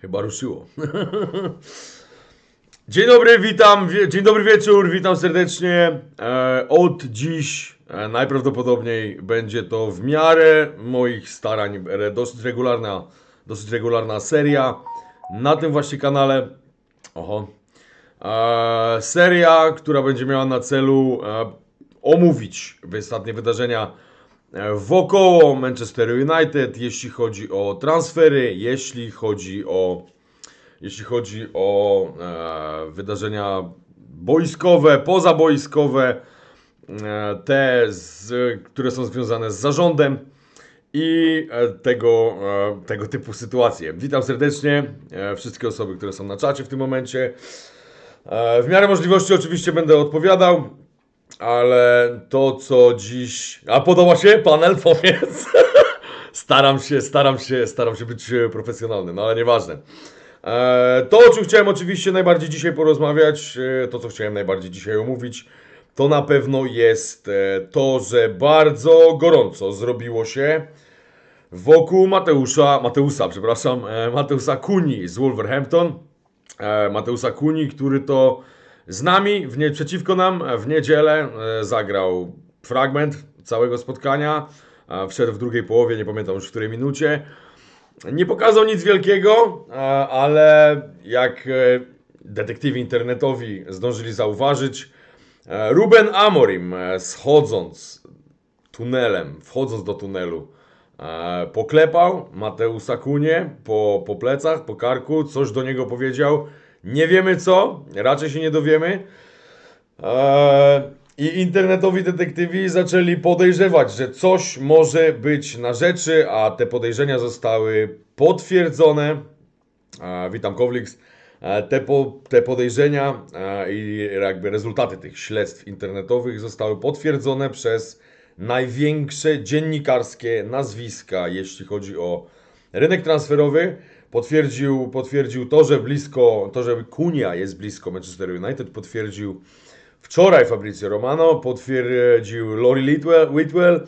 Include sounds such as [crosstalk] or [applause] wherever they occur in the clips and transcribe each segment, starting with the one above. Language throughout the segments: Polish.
Chyba ruszyło. [laughs] Dzień dobry, witam. Dzień dobry wieczór, witam serdecznie. E, od dziś e, najprawdopodobniej będzie to w miarę moich starań dosyć regularna, dosyć regularna seria na tym właśnie kanale. Oho. E, seria, która będzie miała na celu omówić ostatnie wydarzenia wokoło Manchester United, jeśli chodzi o transfery, jeśli chodzi o jeśli chodzi o e, wydarzenia boiskowe, pozaboiskowe, e, te, z, które są związane z zarządem i e, tego, e, tego typu sytuacje. Witam serdecznie e, wszystkie osoby, które są na czacie w tym momencie. E, w miarę możliwości oczywiście będę odpowiadał, ale to co dziś... A podoba się panel? Powiedz. [laughs] staram się, staram się, staram się być e, profesjonalny, no ale nieważne. E, To, o czym chciałem oczywiście najbardziej dzisiaj porozmawiać, e, to co chciałem najbardziej dzisiaj omówić, to na pewno jest to, że bardzo gorąco zrobiło się wokół Mateusza, Mateusa, przepraszam, Mateusa Kuni z Wolverhampton. Mateusa Kuni, który to z nami, w nie, przeciwko nam w niedzielę e, zagrał fragment całego spotkania. E, Wszedł w drugiej połowie, nie pamiętam już w której minucie. Nie pokazał nic wielkiego, e, ale jak detektywi internetowi zdążyli zauważyć, Ruben Amorim schodząc tunelem, wchodząc do tunelu, poklepał Mateusa Kunie po, po plecach, po karku, coś do niego powiedział. Nie wiemy co, raczej się nie dowiemy. Eee, I internetowi detektywi zaczęli podejrzewać, że coś może być na rzeczy, a te podejrzenia zostały potwierdzone. E, witam Kowlix. E, te, po, te podejrzenia e, i jakby rezultaty tych śledztw internetowych zostały potwierdzone przez największe dziennikarskie nazwiska, jeśli chodzi o rynek transferowy. Potwierdził, potwierdził to, że blisko, to, że Kunia jest blisko Manchester United, potwierdził wczoraj Fabrizio Romano, potwierdził Lori Litwell, Whitwell,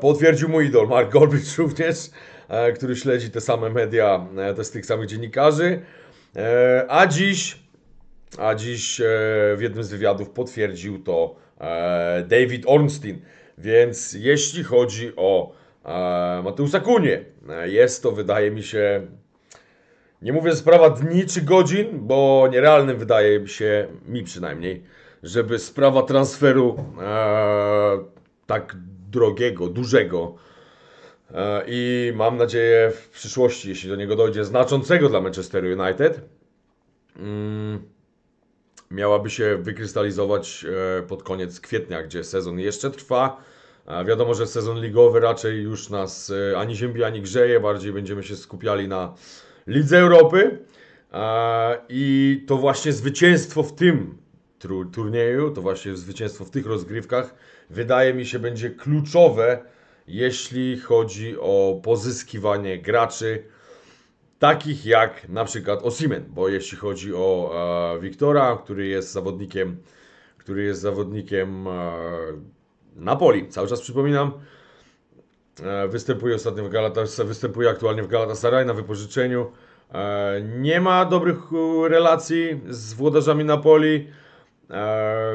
potwierdził mój idol Mark Gorbridge [laughs] również, który śledzi te same media, e, te z tych samych dziennikarzy. E, a dziś, a dziś e, w jednym z wywiadów potwierdził to David Ornstein. Więc jeśli chodzi o e, Mateusa Kunię, e, jest to wydaje mi się nie mówię, sprawa dni czy godzin, bo nierealnym wydaje mi się, mi przynajmniej, żeby sprawa transferu e, tak drogiego, dużego e, i mam nadzieję w przyszłości, jeśli do niego dojdzie, znaczącego dla Manchester United, mm, miałaby się wykrystalizować e, pod koniec kwietnia, gdzie sezon jeszcze trwa. Wiadomo, że sezon ligowy raczej już nas e, ani ziębi, ani grzeje, bardziej będziemy się skupiali na Lidze Europy. E, I to właśnie zwycięstwo w tym turnieju, to właśnie zwycięstwo w tych rozgrywkach, wydaje mi się, będzie kluczowe, jeśli chodzi o pozyskiwanie graczy takich jak na przykład Osimen, bo jeśli chodzi o e, Wiktora, który jest zawodnikiem, który jest zawodnikiem Napoli, cały czas przypominam, e, występuje ostatnio w Galatas, występuje aktualnie w Galatasaray na wypożyczeniu. E, nie ma dobrych e, relacji z włodarzami Napoli.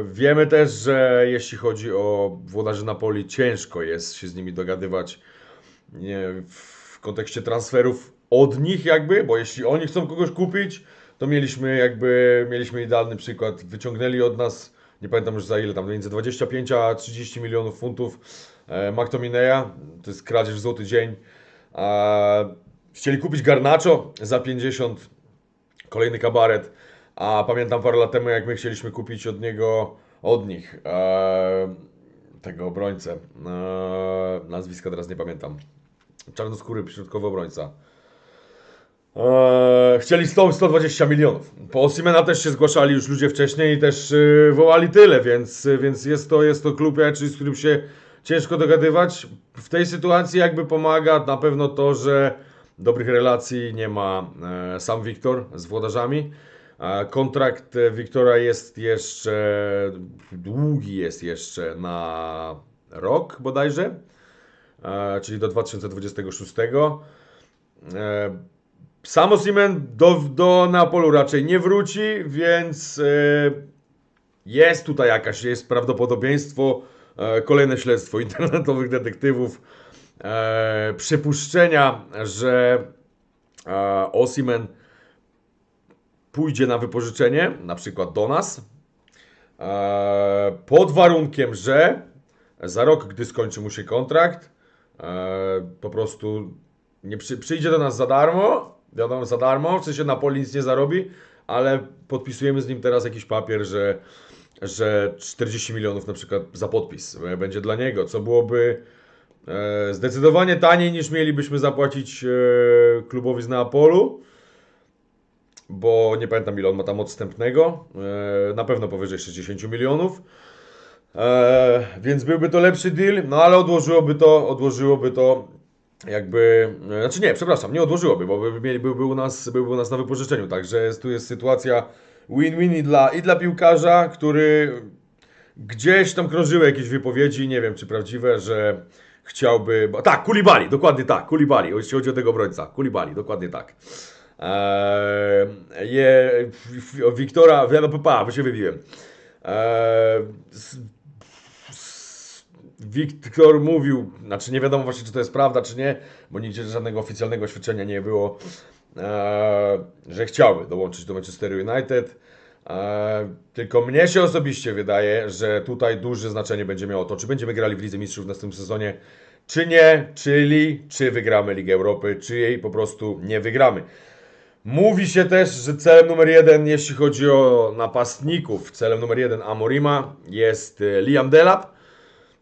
Wiemy też, że jeśli chodzi o włodarzy Napoli, ciężko jest się z nimi dogadywać w kontekście transferów od nich jakby, bo jeśli oni chcą kogoś kupić, to mieliśmy jakby, mieliśmy idealny przykład, wyciągnęli od nas, nie pamiętam już za ile tam, między 25 a 30 milionów funtów e, McTominaya, to jest kradzież złoty dzień, chcieli kupić Garnacho za 50, kolejny kabaret, a pamiętam parę lat temu, jak my chcieliśmy kupić od niego, od nich, e, tego obrońcę, e, nazwiska teraz nie pamiętam, czarnoskóry środkowy obrońca. Eee, chcieli 100, 120 milionów. Po Osimena też się zgłaszali już ludzie wcześniej i też yy, wołali tyle, więc, więc jest, to, jest to klub, raczej, z którym się ciężko dogadywać. W tej sytuacji jakby pomaga na pewno to, że dobrych relacji nie ma e, sam Wiktor z włodarzami. E, kontrakt Wiktora jest jeszcze, długi jest jeszcze na rok bodajże, e, czyli do 2026. E, Sam Osimhen do, do Neapolu raczej nie wróci, więc e, jest tutaj jakaś, jest prawdopodobieństwo, e, kolejne śledztwo internetowych detektywów, e, przypuszczenia, że Osimhen pójdzie na wypożyczenie, na przykład do nas, pod warunkiem, że za rok, gdy skończy mu się kontrakt, po prostu nie przy, przyjdzie do nas za darmo, wiadomo, za darmo, w sensie Napoli nic nie zarobi, ale podpisujemy z nim teraz jakiś papier, że, że 40 milionów na przykład za podpis e, będzie dla niego, co byłoby e, zdecydowanie taniej niż mielibyśmy zapłacić e, klubowi z Neapolu, bo nie pamiętam ile on ma tam odstępnego, e, na pewno powyżej 60 milionów. E, więc byłby to lepszy deal, no ale odłożyłoby to, odłożyłoby to jakby, znaczy nie, przepraszam, nie odłożyłoby, bo by, byłby, u nas, byłby u nas na wypożyczeniu, także tu jest sytuacja win-win i dla, i dla piłkarza, który gdzieś tam krążyły jakieś wypowiedzi, nie wiem czy prawdziwe, że chciałby, tak, Kulibali, dokładnie tak, Kulibali, jeśli chodzi o tego obrońca, Kulibali, dokładnie tak. Eee, je, Wiktora, pa, bo się wybiłem. Eee, Wiktor mówił, znaczy nie wiadomo właśnie, czy to jest prawda, czy nie, bo nigdzie żadnego oficjalnego oświadczenia nie było, eee, że chciałby dołączyć do Manchester United. Eee, tylko mnie się osobiście wydaje, że tutaj duże znaczenie będzie miało to, czy będziemy grali w Lidze Mistrzów w następnym sezonie, czy nie, czyli czy wygramy Ligę Europy, czy jej po prostu nie wygramy. Mówi się też, że celem numer jeden, jeśli chodzi o napastników, celem numer jeden Amorima jest e, Liam Delap.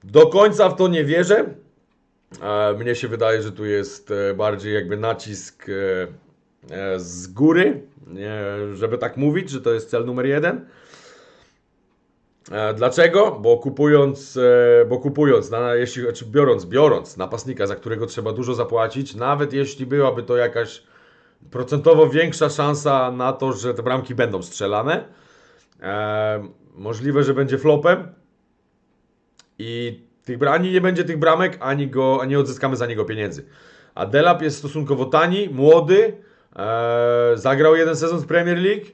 Do końca w to nie wierzę. E, Mnie się wydaje, że tu jest e, bardziej jakby nacisk e, z góry, żeby tak mówić, że to jest cel numer jeden. Dlaczego? Bo kupując, bo kupując, jeśli, znaczy biorąc, biorąc napastnika, za którego trzeba dużo zapłacić, nawet jeśli byłaby to jakaś procentowo większa szansa na to, że te bramki będą strzelane. Możliwe, że będzie flopem i tych, ani nie będzie tych bramek, ani, go, ani odzyskamy za niego pieniędzy. A Delap jest stosunkowo tani, młody, e, zagrał jeden sezon z Premier League.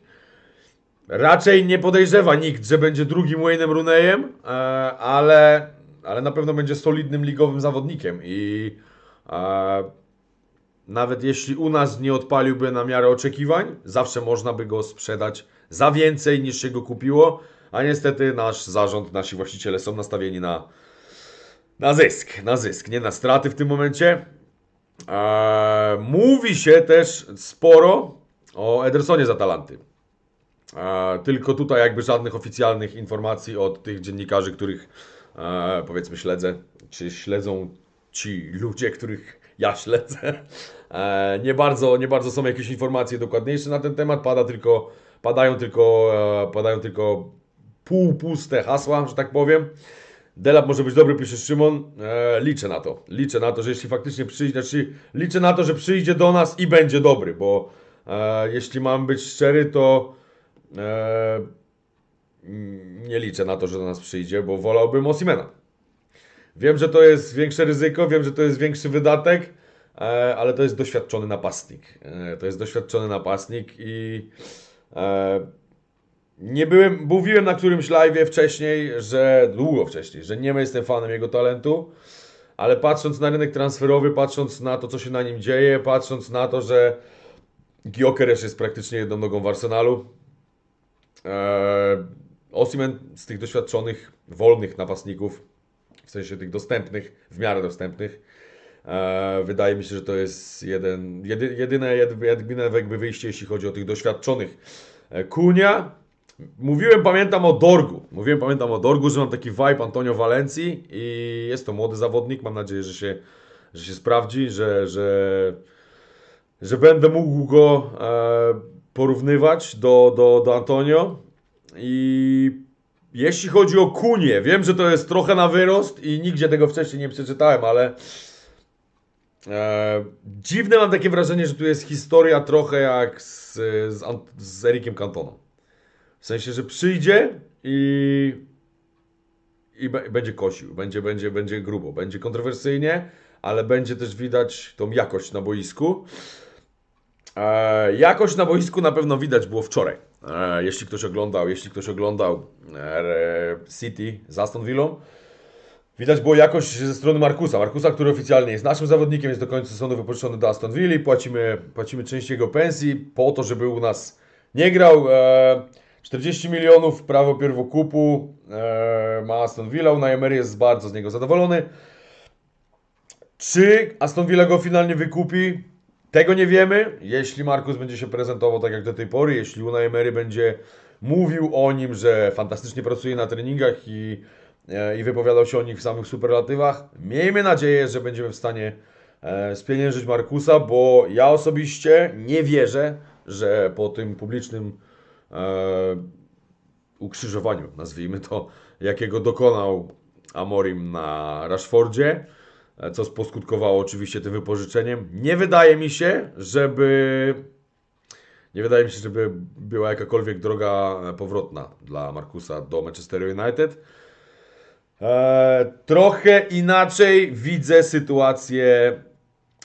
Raczej nie podejrzewa nikt, że będzie drugim Wayne'em Rooneyem, e, ale, ale na pewno będzie solidnym ligowym zawodnikiem i e, nawet jeśli u nas nie odpaliłby na miarę oczekiwań, zawsze można by go sprzedać za więcej niż się go kupiło, a niestety nasz zarząd, nasi właściciele są nastawieni na, na zysk, na zysk, nie na straty w tym momencie. Eee, mówi się też sporo o Edersonie z Atalanty. Eee, tylko tutaj jakby żadnych oficjalnych informacji od tych dziennikarzy, których e, powiedzmy śledzę, czy śledzą ci ludzie, których ja śledzę. E, nie, bardzo, nie bardzo są jakieś informacje dokładniejsze na ten temat, pada tylko, padają, tylko, e, padają tylko półpuste hasła, że tak powiem. Delap może być dobry, pisze Szymon. E, liczę na to. Liczę na to, że jeśli faktycznie przyjdzie, znaczy liczę na to, że przyjdzie do nas i będzie dobry, bo e, jeśli mam być szczery, to e, nie liczę na to, że do nas przyjdzie, bo wolałbym Osimena. Wiem, że to jest większe ryzyko, wiem, że to jest większy wydatek, e, ale to jest doświadczony napastnik. To jest doświadczony napastnik i nie byłem, mówiłem na którymś live'ie wcześniej, że długo wcześniej, że nie jestem fanem jego talentu, ale patrząc na rynek transferowy, patrząc na to, co się na nim dzieje, patrząc na to, że Gyökeres jest praktycznie jedną nogą w Arsenalu, e, Osimhen z tych doświadczonych, wolnych napastników, w sensie tych dostępnych, w miarę dostępnych, e, wydaje mi się, że to jest jeden, jedy, jedyne, jed- jedyne jakby wyjście, jeśli chodzi o tych doświadczonych. E, Kunia, mówiłem, pamiętam o Dorgu, mówiłem, pamiętam o Dorgu, że mam taki vibe Antonio Valencji i jest to młody zawodnik, mam nadzieję, że się, że się sprawdzi, że, że, że będę mógł go e, porównywać do, do, do Antonio. I jeśli chodzi o Kunię, wiem, że to jest trochę na wyrost i nigdzie tego wcześniej nie przeczytałem, ale e, dziwne mam takie wrażenie, że tu jest historia trochę jak z, z, z Erikiem Cantoną. W sensie, że przyjdzie i, i będzie kosił, będzie, będzie, będzie grubo, będzie kontrowersyjnie, ale będzie też widać tą jakość na boisku. E, jakość na boisku na pewno widać było wczoraj. E, jeśli ktoś oglądał, jeśli ktoś oglądał e, City z Aston Villą, widać było jakość ze strony Markusa. Markusa, który oficjalnie jest naszym zawodnikiem, jest do końca sezonu wypożyczony do Aston Villa. Płacimy, płacimy część jego pensji po to, żeby u nas nie grał. E, 40 milionów prawo pierwokupu e, ma Aston Villa. Unai Emery jest bardzo z niego zadowolony. Czy Aston Villa go finalnie wykupi? Tego nie wiemy. Jeśli Markus będzie się prezentował tak jak do tej pory, jeśli Unai Emery będzie mówił o nim, że fantastycznie pracuje na treningach i, e, i wypowiadał się o nich w samych superlatywach, miejmy nadzieję, że będziemy w stanie e, spieniężyć Markusa, bo ja osobiście nie wierzę, że po tym publicznym ukrzyżowaniu, nazwijmy to, jakiego dokonał Amorim na Rashfordzie, e, co poskutkowało oczywiście tym wypożyczeniem. Nie wydaje mi się, żeby nie wydaje mi się, żeby była jakakolwiek droga e, powrotna dla Markusa do Manchester United. E, trochę inaczej widzę sytuację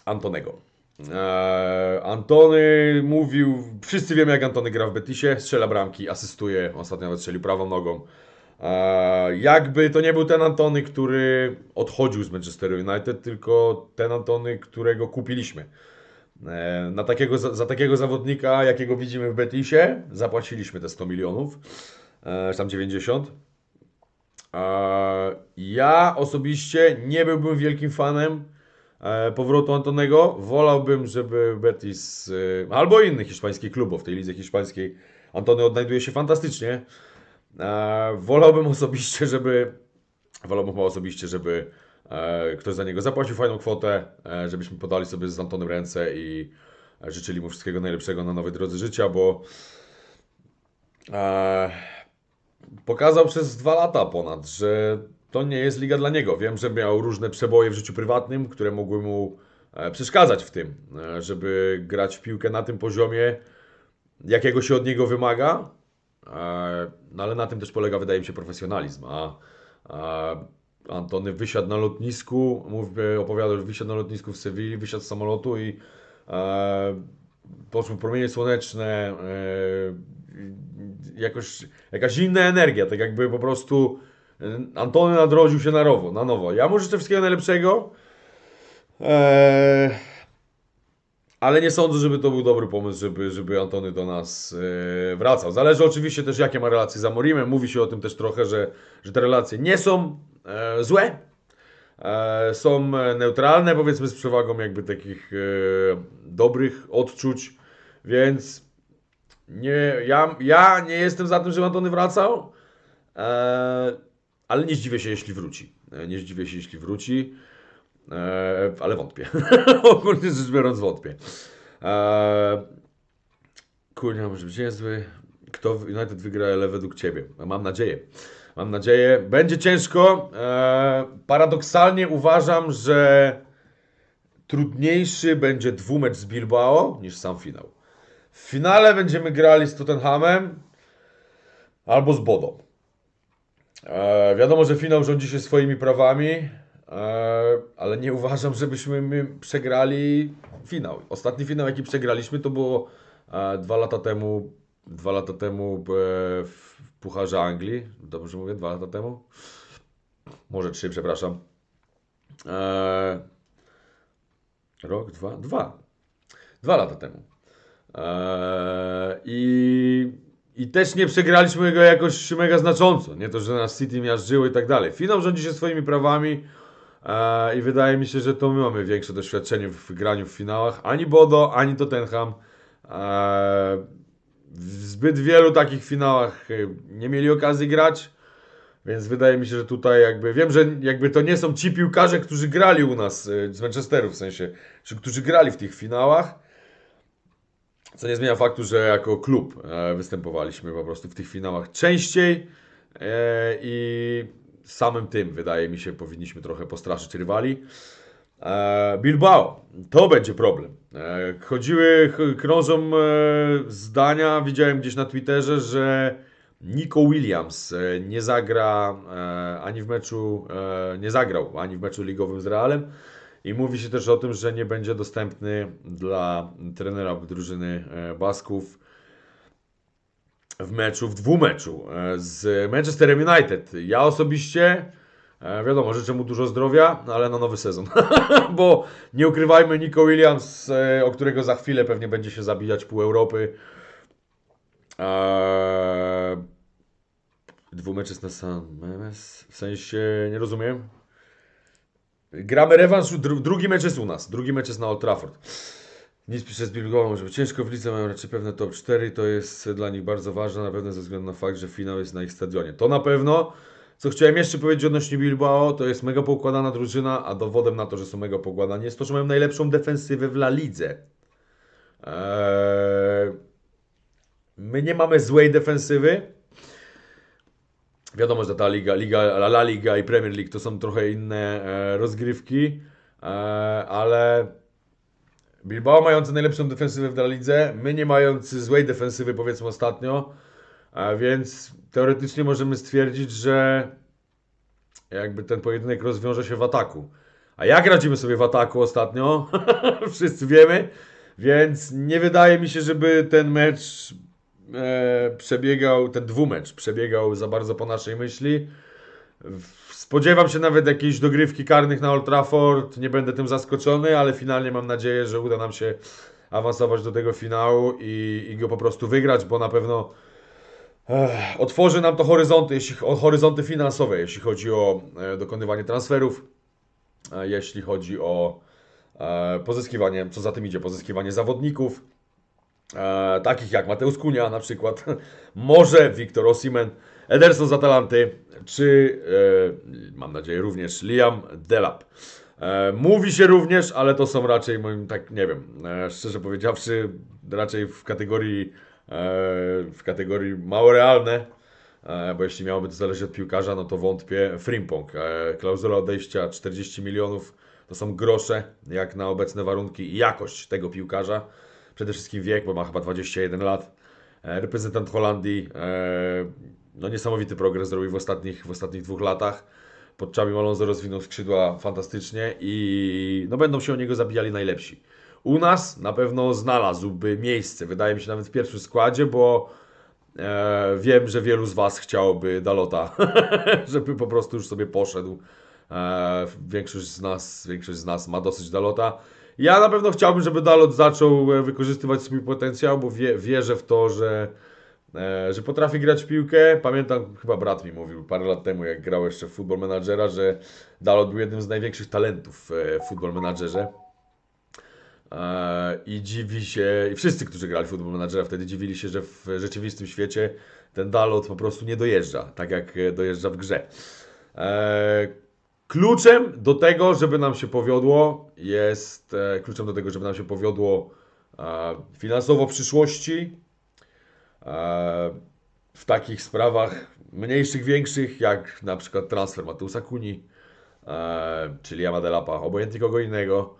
Antonego. E, Antony mówił, wszyscy wiemy jak Antony gra w Betisie, strzela bramki, asystuje, ostatnio nawet strzelił prawą nogą. E, jakby to nie był ten Antony, który odchodził z Manchester United, tylko ten Antony, którego kupiliśmy. E, Na takiego, za, za takiego zawodnika, jakiego widzimy w Betisie, zapłaciliśmy te 100 milionów, tam 90. E, Ja osobiście nie byłbym wielkim fanem powrotu Antonego. Wolałbym, żeby Betis e, albo inny hiszpański klub, bo w tej lidze hiszpańskiej Antony odnajduje się fantastycznie. E, Wolałbym osobiście, żeby wolałbym osobiście, żeby e, ktoś za niego zapłacił fajną kwotę, e, żebyśmy podali sobie z Antonem ręce i e, życzyli mu wszystkiego najlepszego na nowej drodze życia, bo e, pokazał przez dwa lata ponad, że to nie jest liga dla niego. Wiem, że miał różne przeboje w życiu prywatnym, które mogły mu e, przeszkadzać w tym, e, żeby grać w piłkę na tym poziomie, jakiego się od niego wymaga. E, No ale na tym też polega, wydaje mi się, profesjonalizm. A, Antony wysiadł na lotnisku, mówię, opowiadał, że wysiadł na lotnisku w Sewilli, wysiadł z samolotu i e, promienie słoneczne, jakoś, jakaś inna energia, tak jakby po prostu Antony nadrodził się na nowo, na nowo. Ja mu życzę wszystkiego najlepszego, e, ale nie sądzę, żeby to był dobry pomysł, żeby, żeby Antony do nas e, wracał. Zależy oczywiście też, jakie ma relacje z Amorimem. Mówi się o tym też trochę, że, że te relacje nie są e, złe, są neutralne, powiedzmy z przewagą jakby takich dobrych odczuć, więc nie, ja, ja nie jestem za tym, żeby Antony wracał, e, ale nie zdziwię się, jeśli wróci. E, Nie zdziwię się, jeśli wróci, e, ale wątpię. [laughs] Ogólnie rzecz biorąc, wątpię. E, kurnia, może być niezły. Kto w United wygra ale według Ciebie? Mam nadzieję. Mam nadzieję. Będzie ciężko. E, paradoksalnie uważam, że trudniejszy będzie dwumecz z Bilbao niż sam finał. W finale będziemy grali z Tottenhamem albo z Bodą. E, wiadomo, że finał rządzi się swoimi prawami, e, ale nie uważam, żebyśmy my przegrali finał. Ostatni finał, jaki przegraliśmy, to było e, dwa lata temu, dwa lata temu w Pucharze Anglii. Dobrze mówię? Dwa lata temu? Może trzy, przepraszam. Rok, dwa? Dwa. Dwa lata temu. I, I też nie przegraliśmy go jakoś mega znacząco. Nie to, że nas City miażdżyło i tak dalej. Finał rządzi się swoimi prawami eee, i wydaje mi się, że to my mamy większe doświadczenie w graniu w finałach. Ani Bodo, ani Tottenham. Eee, w zbyt wielu takich finałach e, nie mieli okazji grać. Więc wydaje mi się, że tutaj jakby wiem, że jakby to nie są ci piłkarze, którzy grali u nas e, z Manchesteru w sensie, czy którzy grali w tych finałach. Co nie zmienia faktu, że jako klub e, występowaliśmy po prostu w tych finałach częściej e, i samym tym, wydaje mi się, powinniśmy trochę postraszyć rywali. E, Bilbao, to będzie problem. Chodziły, ch- krążą zdania, widziałem gdzieś na Twitterze, że Nico Williams nie zagra ani w meczu, nie zagrał ani w meczu ligowym z Realem I mówi się też o tym, że nie będzie dostępny dla trenera drużyny e, Basków w meczu, w dwumeczu e, z Manchesterem United. Ja osobiście, e, wiadomo, życzę mu dużo zdrowia, ale na nowy sezon. [laughs] Bo nie ukrywajmy, Nico Williams, o którego za chwilę pewnie będzie się zabijać pół Europy. Eee, dwumecz na sam Memes, w sensie, nie rozumiem. Gramy rewanż, dru, drugi mecz jest u nas, drugi mecz jest na Old Trafford. Nic pisze z Bilbao, żeby ciężko w lidze mają raczej pewne top 4 to jest dla nich bardzo ważne, na pewno ze względu na fakt, że finał jest na ich stadionie. To na pewno. Co chciałem jeszcze powiedzieć odnośnie Bilbao, to jest mega poukładana drużyna, a dowodem na to, że są mega poukładani jest to, że mają najlepszą defensywę w La Lidze. Eee, my nie mamy złej defensywy. Wiadomo, że ta liga, liga La, Liga i Premier League to są trochę inne e, rozgrywki, e, ale Bilbao mający najlepszą defensywę w La Lidze, my nie mający złej defensywy powiedzmy ostatnio, a więc teoretycznie możemy stwierdzić, że jakby ten pojedynek rozwiąże się w ataku. A jak radzimy sobie w ataku ostatnio? [laughs] Wszyscy wiemy, więc nie wydaje mi się, żeby ten mecz e, przebiegał, ten dwumecz przebiegał za bardzo po naszej myśli. Spodziewam się nawet jakiejś dogrywki karnych na Old Trafford, nie będę tym zaskoczony, ale finalnie mam nadzieję, że uda nam się awansować do tego finału i, i go po prostu wygrać, bo na pewno eh, otworzy nam to horyzonty, jeśli, horyzonty finansowe, jeśli chodzi o e, dokonywanie transferów, e, jeśli chodzi o e, pozyskiwanie, co za tym idzie, pozyskiwanie zawodników, e, takich jak Mateusz Kunia na przykład, [laughs] może Wiktor Osimen, Ederson z Atalanty, czy e, mam nadzieję również Liam Delap. E, mówi się również, ale to są raczej moim tak, nie wiem, e, szczerze powiedziawszy, raczej w kategorii e, w kategorii mało realne, e, bo jeśli miałoby to zależeć od piłkarza, no to wątpię. Frimpong, klauzula odejścia 40 milionów, to są grosze, jak na obecne warunki i jakość tego piłkarza. Przede wszystkim wiek, bo ma chyba 21 lat. E, Reprezentant Holandii, e, no niesamowity progres zrobił w ostatnich, w ostatnich dwóch latach. Pod Xabi Alonso rozwinął skrzydła fantastycznie i no będą się o niego zabijali najlepsi. U nas na pewno znalazłby miejsce, wydaje mi się nawet w pierwszym składzie, bo e, wiem, że wielu z Was chciałoby Dalota, [laughs] żeby po prostu już sobie poszedł. E, większość z nas, większość z nas ma dosyć Dalota. Ja na pewno chciałbym, żeby Dalot zaczął e, wykorzystywać swój potencjał, bo wie, wierzę w to, że, e, że potrafi grać w piłkę. Pamiętam, chyba brat mi mówił parę lat temu, jak grał jeszcze w Football Managera, że Dalot był jednym z największych talentów e, w Football Managerze. E, I dziwi się, i wszyscy, którzy grali w Football Managera wtedy dziwili się, że w rzeczywistym świecie ten Dalot po prostu nie dojeżdża, tak jak e, dojeżdża w grze. Kluczem do tego, żeby nam się powiodło, jest e, kluczem do tego, żeby nam się powiodło e, finansowo w przyszłości. E, w takich sprawach mniejszych, większych, jak na przykład transfer Mateusa Kuni, czyli Amadelapa, obojętnie kogo innego,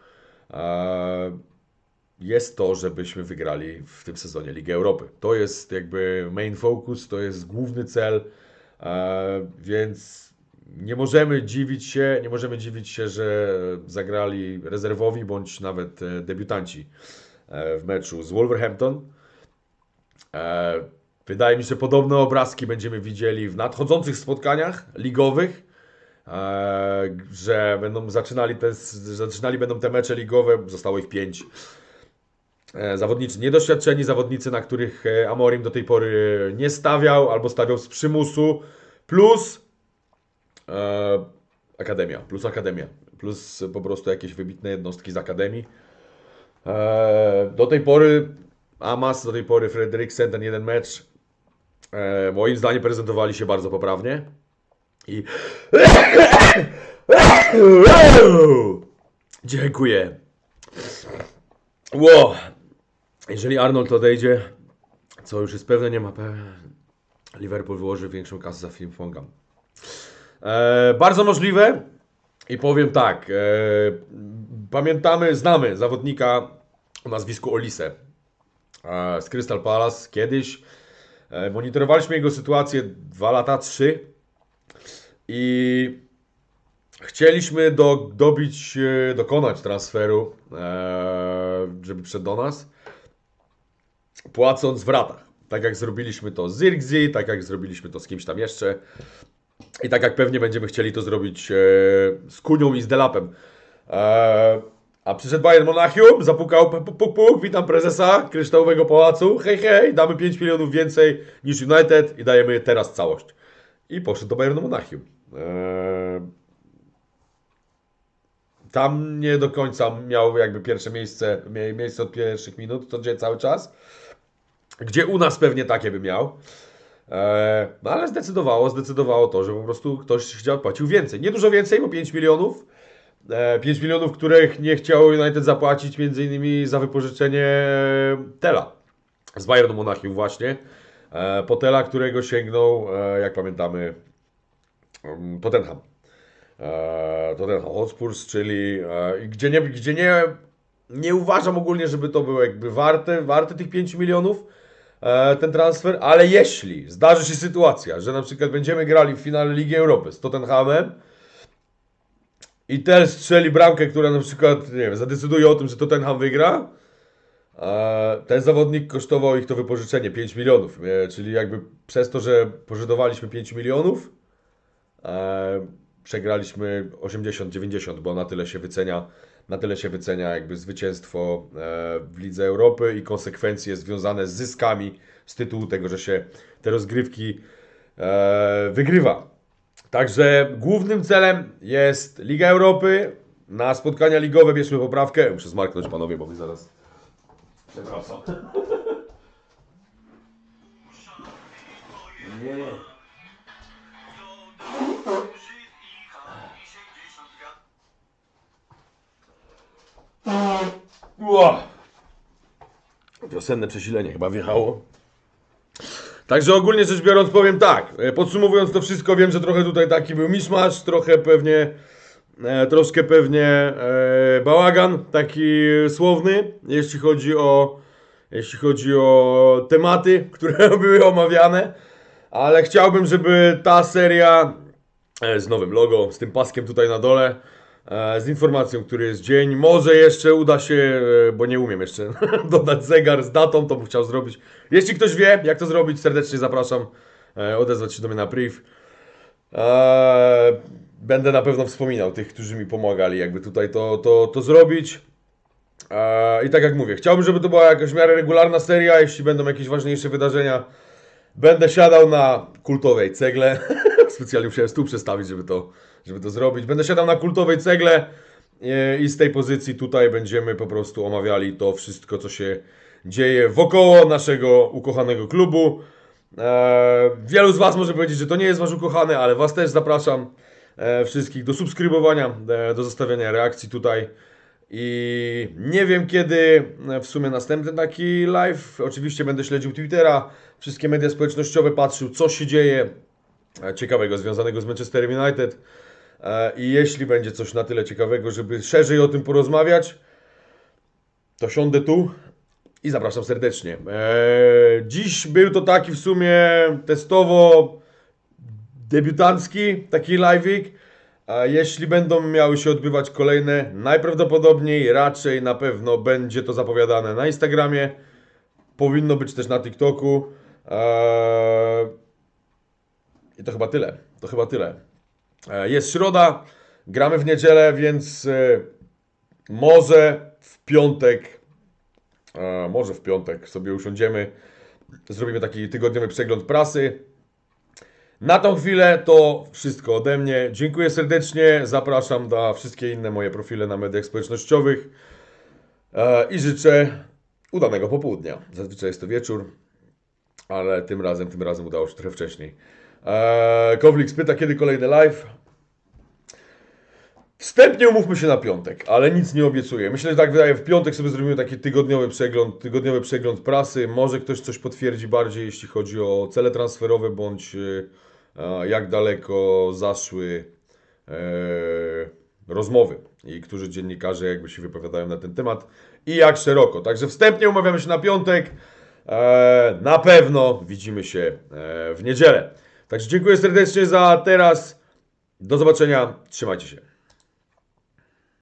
jest to, żebyśmy wygrali w tym sezonie Ligę Europy. To jest jakby main focus, to jest główny cel, więc nie możemy dziwić się, nie możemy dziwić się, że zagrali rezerwowi bądź nawet e, debiutanci e, w meczu z Wolverhampton. E, Wydaje mi się, podobne obrazki będziemy widzieli w nadchodzących spotkaniach ligowych, że będą zaczynali te, zaczynali będą te mecze ligowe, zostało ich pięć. Zawodnicy niedoświadczeni, zawodnicy, na których Amorim do tej pory nie stawiał albo stawiał z przymusu, plus e, Akademia, plus Akademia, plus po prostu jakieś wybitne jednostki z Akademii. E, do tej pory Amas, do tej pory Frederiksen, ten jeden mecz, e, moim zdaniem prezentowali się bardzo poprawnie. I [coughs] dziękuję. Ło. Jeżeli Arnold odejdzie, co już jest pewne, nie ma pewne. Liverpool wyłoży większą kasę za film Fonga. E, bardzo możliwe. I powiem tak. E, pamiętamy, znamy zawodnika o nazwisku Olise z Crystal Palace kiedyś. E, monitorowaliśmy jego sytuację dwa lata, trzy. I chcieliśmy do, dobić, dokonać transferu, żeby przed do nas, płacąc w ratach. Tak jak zrobiliśmy to z Zirgzi, tak jak zrobiliśmy to z kimś tam jeszcze. I tak jak pewnie będziemy chcieli to zrobić e, z Kunią i z Delapem. E, a przyszedł Bayern Monachium, zapukał puk, puk, puk, witam prezesa Kryształowego Pałacu, hej hej, damy 5 milionów więcej niż United i dajemy teraz całość. I poszedł do Bayernu Monachium. E, tam nie do końca miał jakby pierwsze miejsce, mie- miejsce od pierwszych minut, to gdzie cały czas. Gdzie u nas pewnie takie by miał. E, No ale zdecydowało, zdecydowało to, że po prostu ktoś chciał płacił więcej. Nie dużo więcej, bo 5 milionów. E, 5 milionów, których nie chciał United zapłacić między innymi za wypożyczenie Tela z Bayernu Monachium właśnie. E, Po Tela, którego sięgnął, e, jak pamiętamy, mm, Tottenham. E, Tottenham Hotspurs, czyli e, gdzie, nie, gdzie nie, nie uważam ogólnie, żeby to było jakby warte, warte tych 5 milionów e, ten transfer, ale jeśli zdarzy się sytuacja, że na przykład będziemy grali w finale Ligi Europy z Tottenhamem i Tel strzeli bramkę, która na przykład, nie wiem, zadecyduje o tym, że Tottenham wygra, e, ten zawodnik kosztował ich to wypożyczenie 5 milionów, e, czyli jakby przez to, że pożydowaliśmy 5 milionów, e, przegraliśmy 80-90, bo na tyle się wycenia, na tyle się wycenia jakby zwycięstwo e, w Lidze Europy i konsekwencje związane z zyskami z tytułu tego, że się te rozgrywki e, wygrywa. Także głównym celem jest Liga Europy. Na spotkania ligowe bierzmy poprawkę. Muszę zmarknąć panowie, bo mi zaraz. Przepraszam. Nie. Ua. Wiosenne przesilenie chyba wjechało. Także ogólnie rzecz biorąc powiem tak, e, podsumowując to wszystko, wiem, że trochę tutaj taki był miszmasz, trochę pewnie, e, troszkę pewnie e, bałagan taki słowny, jeśli chodzi o, jeśli chodzi o tematy, [laughs] które [laughs] były omawiane, ale chciałbym, żeby ta seria e, z nowym logo, z tym paskiem tutaj na dole, z informacją, który jest dzień. Może jeszcze uda się, e, bo nie umiem jeszcze [laughs] dodać zegar z datą, to bym chciał zrobić. Jeśli ktoś wie, jak to zrobić, serdecznie zapraszam e, odezwać się do mnie na priv. E, Będę na pewno wspominał tych, którzy mi pomagali, jakby tutaj to, to, to zrobić. E, I tak jak mówię, chciałbym, żeby to była jakaś w miarę regularna seria. Jeśli będą jakieś ważniejsze wydarzenia, będę siadał na kultowej cegle. [laughs] Specjalnie musiałem stół przestawić, żeby to, żeby to zrobić. Będę siadał na kultowej cegle e, i z tej pozycji tutaj będziemy po prostu omawiali to wszystko, co się dzieje wokoło naszego ukochanego klubu. E, wielu z Was może powiedzieć, że to nie jest Wasz ukochany, ale Was też zapraszam e, wszystkich do subskrybowania, do zostawiania reakcji tutaj. I nie wiem kiedy w sumie następny taki live. Oczywiście będę śledził Twittera, wszystkie media społecznościowe, patrzył co się dzieje ciekawego związanego z Manchester United. E, I jeśli będzie coś na tyle ciekawego, żeby szerzej o tym porozmawiać, to siądę tu i zapraszam serdecznie. Eee, dziś był to taki w sumie testowo debiutancki, taki live'ik. A jeśli będą miały się odbywać kolejne, najprawdopodobniej raczej na pewno będzie to zapowiadane na Instagramie. Powinno być też na TikToku. Eee, I to chyba tyle. To chyba tyle. Eee, jest środa, gramy w niedzielę, więc e, może w piątek a może w piątek sobie usiądziemy, zrobimy taki tygodniowy przegląd prasy. Na tą chwilę to wszystko ode mnie. Dziękuję serdecznie. Zapraszam na wszystkie inne moje profile na mediach społecznościowych E, i życzę udanego popołudnia. Zazwyczaj jest to wieczór, ale tym razem, tym razem udało się trochę wcześniej. E, Kowlik spyta, kiedy kolejny live. Wstępnie umówmy się na piątek, ale nic nie obiecuję. Myślę, że tak wydaje, w piątek sobie zrobimy taki tygodniowy przegląd, tygodniowy przegląd prasy. Może ktoś coś potwierdzi bardziej, jeśli chodzi o cele transferowe, bądź e, jak daleko zaszły e, rozmowy i którzy dziennikarze jakby się wypowiadają na ten temat i jak szeroko. Także wstępnie umawiamy się na piątek. E, na pewno widzimy się w niedzielę. Także dziękuję serdecznie za teraz. Do zobaczenia. Trzymajcie się.